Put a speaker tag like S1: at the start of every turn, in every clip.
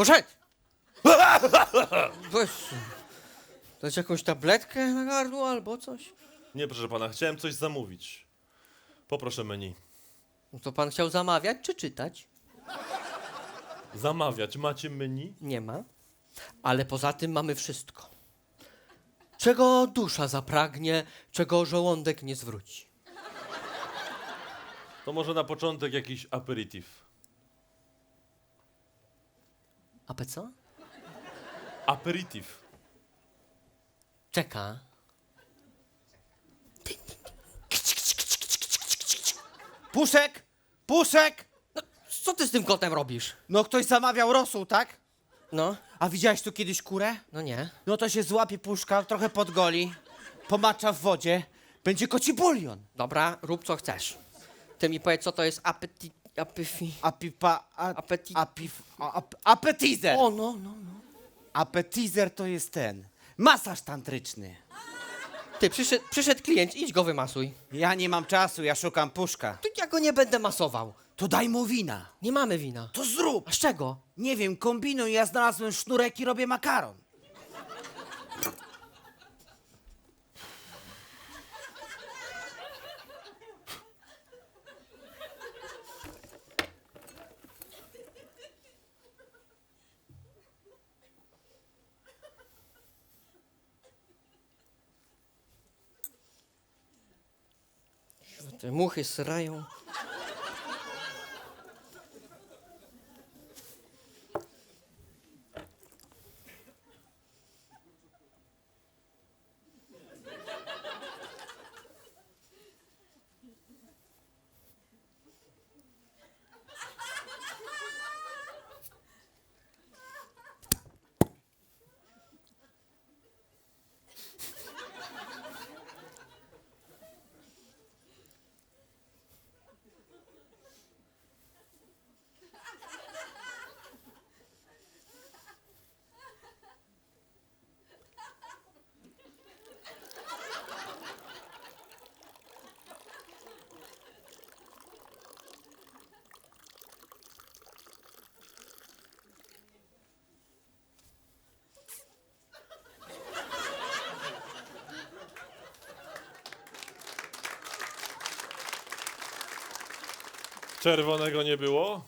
S1: Poszedł! Weź. Dać jakąś tabletkę na gardło albo coś?
S2: Nie, proszę pana, chciałem coś zamówić. Poproszę menu.
S1: No to pan chciał zamawiać czy czytać?
S2: Zamawiać. Macie menu?
S1: Nie ma. Ale poza tym mamy wszystko. Czego dusza zapragnie, czego żołądek nie zwróci.
S2: To może na początek jakiś aperitif.
S1: A pe co?
S2: Aperitif.
S1: Czeka.
S3: Puszek! Puszek!
S1: Co ty z tym kotem robisz?
S3: No ktoś zamawiał rosół, tak?
S1: No,
S3: A widziałeś tu kiedyś kurę?
S1: no nie.
S3: No to się złapie puszka, trochę podgoli, pomacza w wodzie, będzie koci bulion.
S1: Dobra, rób co chcesz. Ty mi powiedz, co to jest apetit... Apefi...
S3: Apipa... A,
S1: Apetit...
S3: apif, a, ap, appetizer!
S1: O, no, no, no.
S3: Appetizer to jest ten. Masaż tantryczny.
S1: Ty, przyszedł, przyszedł klient, idź go wymasuj.
S3: Ja nie mam czasu, ja szukam puszka.
S1: To ja go nie będę masował.
S3: To daj mu wina.
S1: Nie mamy wina.
S3: To zrób.
S1: A z czego?
S3: Nie wiem, kombinuj, ja znalazłem sznurek i robię makaron.
S1: Te muchy srają.
S2: Czerwonego nie było?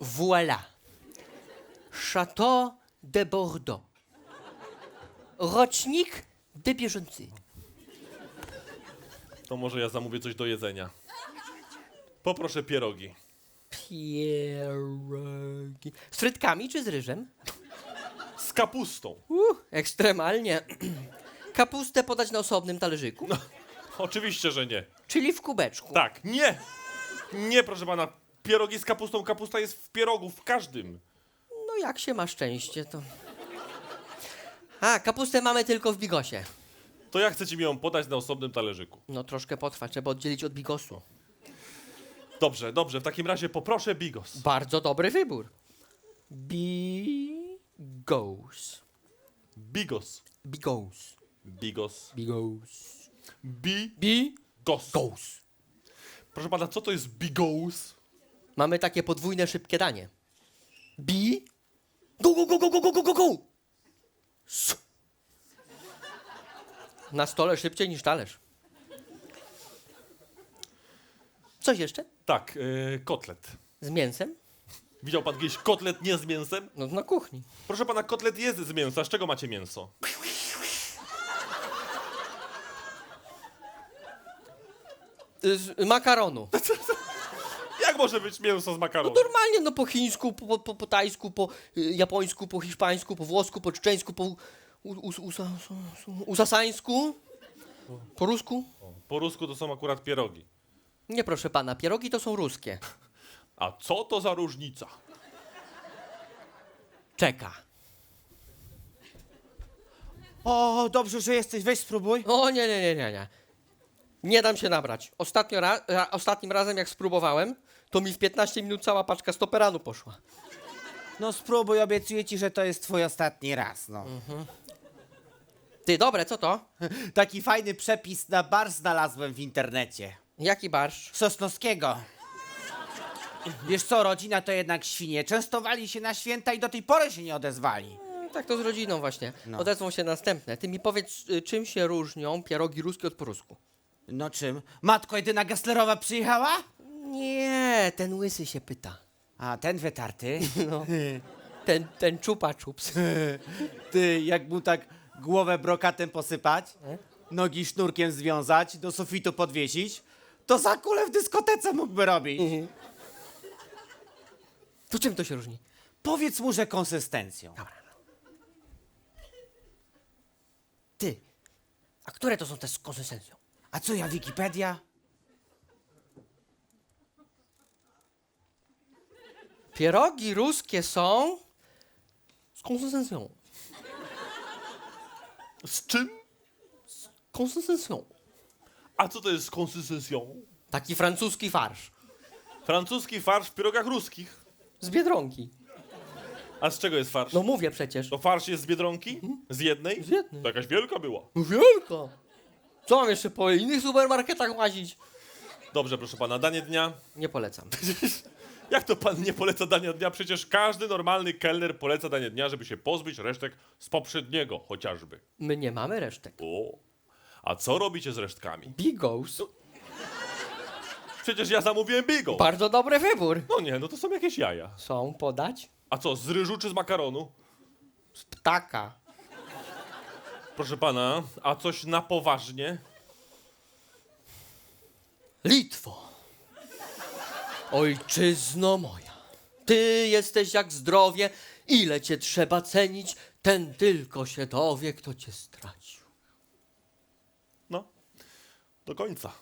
S1: Voilà. Château de Bordeaux. Rocznik de bieżący.
S2: To może ja zamówię coś do jedzenia. Poproszę pierogi.
S1: Pierogi. Z frytkami czy z ryżem?
S2: Z kapustą.
S1: Uh, ekstremalnie. Kapustę podać na osobnym talerzyku,
S2: Oczywiście, że nie.
S1: czyli w kubeczku.
S2: Tak, nie! Nie, proszę pana. Pierogi z kapustą. Kapusta jest w pierogu, w każdym.
S1: No jak się ma szczęście, to... A, kapustę mamy tylko w bigosie.
S2: To jak chcecie mi ją podać na osobnym talerzyku?
S1: No troszkę potrwa, trzeba oddzielić od bigosu.
S2: Dobrze, dobrze. W takim razie poproszę bigos.
S1: Bardzo dobry wybór. Bigos.
S2: Bigos.
S1: Bigos.
S2: Bigos.
S1: Bigos.
S2: Bigos.
S1: Bigos.
S2: Proszę pana, co to jest bigos?
S1: Mamy takie podwójne, szybkie danie. Bi. Go, go, go, go, go, go, go, go, go. S. Na stole szybciej niż talerz. Coś jeszcze?
S2: Tak, yy, kotlet.
S1: Z mięsem?
S2: Widział pan kiedyś kotlet nie z mięsem?
S1: No na kuchni.
S2: Proszę pana, kotlet jest z mięsa. Z czego macie mięso?
S1: Z makaronu.
S2: Jak może być mięso z
S1: No
S2: makaronu?
S1: normalnie, no po chińsku, po, po, po tajsku, po y, japońsku, po hiszpańsku, po włosku, po czeczeńsku, po u, us, usa, usa, usasańsku, po rusku.
S2: Po rusku to są akurat pierogi.
S1: Nie proszę pana, pierogi to są ruskie.
S2: A co to za różnica?
S1: Czeka.
S3: O, dobrze, że jesteś, weź spróbuj.
S1: O nie, nie, nie, nie, nie. Nie dam się nabrać. Ostatnio ra, ra, ostatnim razem jak spróbowałem, to mi w 15 minut cała paczka stoperanu poszła.
S3: No spróbuj, obiecuję ci, że to jest twój ostatni raz, no.
S1: Ty, dobre, co to?
S3: Taki fajny przepis na bar znalazłem w internecie.
S1: Jaki barszcz?
S3: Sosnowskiego. Wiesz co, rodzina to jednak świnie. Częstowali się na święta i do tej pory się nie odezwali.
S1: No, Tak to z rodziną właśnie.
S3: No.
S1: Odezwą się następne. Ty mi powiedz, y, czym się różnią pierogi ruskie od po rusku?
S3: No czym? Matko jedyna Gesslerowa przyjechała?
S1: Nie, ten łysy się pyta.
S3: A, ten wytarty.
S1: No. Ten, ten czupa czups.
S3: Ty, jak mu tak głowę brokatem posypać, nogi sznurkiem związać, do sufitu podwiesić, to za kulę w dyskotece mógłby robić.
S1: To czym to się różni?
S3: Powiedz mu, że konsystencją.
S1: Ty, a które to są te z konsystencją?
S3: A co ja, Wikipedia?
S1: Pierogi ruskie są z konsystencją.
S2: Z czym?
S1: Konsystencją.
S2: A co to jest z konsystencją?
S1: Taki francuski farsz.
S2: Francuski farsz w pierogach ruskich.
S1: Z Biedronki.
S2: A z czego jest farsz?
S1: No mówię przecież.
S2: To farsz jest z Biedronki? Z jednej?
S1: Z jednej.
S2: To jakaś wielka była.
S1: No wielka. Co mam jeszcze po innych supermarketach łazić?
S2: Dobrze, proszę pana, danie dnia.
S1: Nie polecam.
S2: Jak to pan nie poleca dania dnia? Przecież każdy normalny kelner poleca danie dnia, żeby się pozbyć resztek z poprzedniego chociażby.
S1: My nie mamy resztek.
S2: O. A co robicie z resztkami?
S1: Bigos.
S2: Przecież ja zamówiłem bigo.
S1: Bardzo dobry wybór.
S2: No nie, no to są jakieś jaja.
S1: Są podać?
S2: A co, z ryżu czy z makaronu?
S1: Ptaka.
S2: Proszę pana, a coś na poważnie?
S1: Litwo. Ojczyzno moja. Ty jesteś jak zdrowie, ile cię trzeba cenić, ten tylko się dowie, kto cię stracił.
S2: Do końca.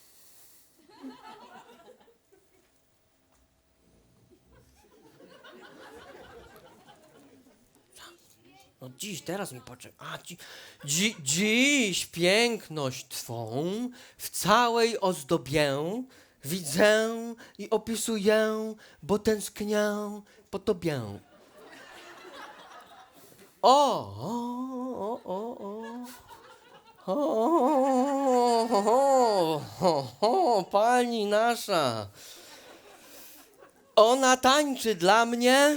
S1: No dziś, teraz mi poczekaj. A, dzi, dzi, dziś piękność Twą w całej ozdobię widzę i opisuję, bo tęsknię po Tobie. O, o, o, o. O, o, o, o, o, pani nasza. Ona tańczy dla mnie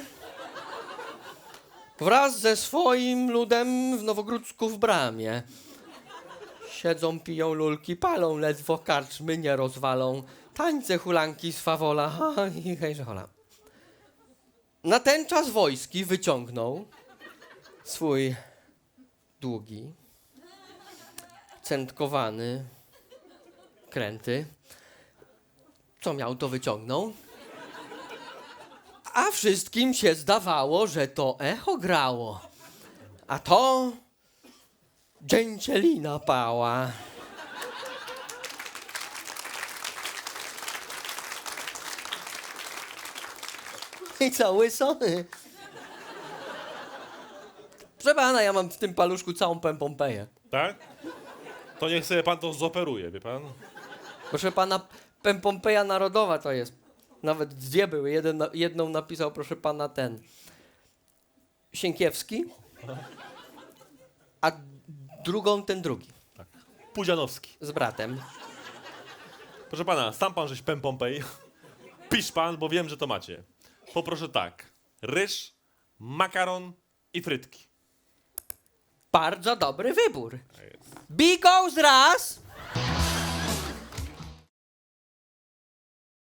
S1: wraz ze swoim ludem w Nowogródzku w bramie. Siedzą, piją lulki, palą, ledwo karczmy nie rozwalą. Tańce hulanki z fawola, i hejże hola. Na ten czas wojski wyciągnął swój długi, centkowany, kręty. Co miał, to wyciągnął. A wszystkim się zdawało, że to echo grało. A to dzięcielina pała. I co, łysony? Proszę ja mam w tym paluszku całą Pempompeję.
S2: Tak? To niech sobie pan to zoperuje, wie pan?
S1: Proszę pana, Pempompeja Narodowa to jest. Nawet dwie były. Jeden, na- jedną napisał, proszę pana, ten Sienkiewski, a drugą ten drugi
S2: Pudzianowski.
S1: z bratem.
S2: Proszę pana, sam pan żeś Pempompej. Pisz pan, bo wiem, że to macie. Poproszę tak. Ryż, makaron i frytki.
S1: Bardzo dobry wybór.
S2: Tak.
S1: Bigos raz,